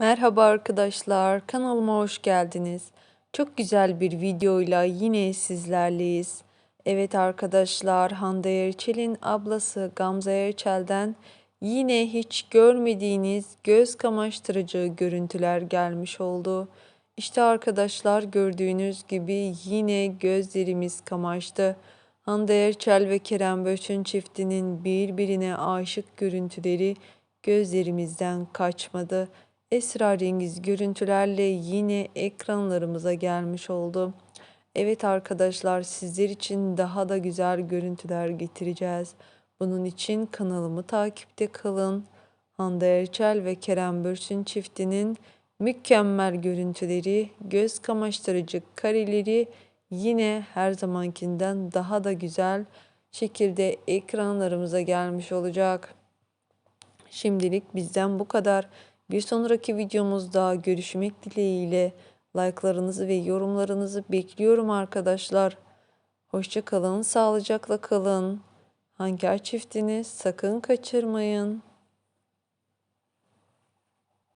Merhaba arkadaşlar, kanalıma hoş geldiniz. Çok güzel bir videoyla yine sizlerleyiz. Evet arkadaşlar, Hande Erçel'in ablası Gamze Erçel'den yine hiç görmediğiniz göz kamaştırıcı görüntüler gelmiş oldu. İşte arkadaşlar gördüğünüz gibi yine gözlerimiz kamaştı. Hande Erçel ve Kerem Böçün çiftinin birbirine aşık görüntüleri gözlerimizden kaçmadı esrarengiz görüntülerle yine ekranlarımıza gelmiş oldu. Evet arkadaşlar sizler için daha da güzel görüntüler getireceğiz. Bunun için kanalımı takipte kalın. Hande Erçel ve Kerem Bürsin çiftinin mükemmel görüntüleri, göz kamaştırıcı kareleri yine her zamankinden daha da güzel şekilde ekranlarımıza gelmiş olacak. Şimdilik bizden bu kadar. Bir sonraki videomuzda görüşmek dileğiyle like'larınızı ve yorumlarınızı bekliyorum arkadaşlar. Hoşça kalın, sağlıcakla kalın. Hanker çiftini sakın kaçırmayın.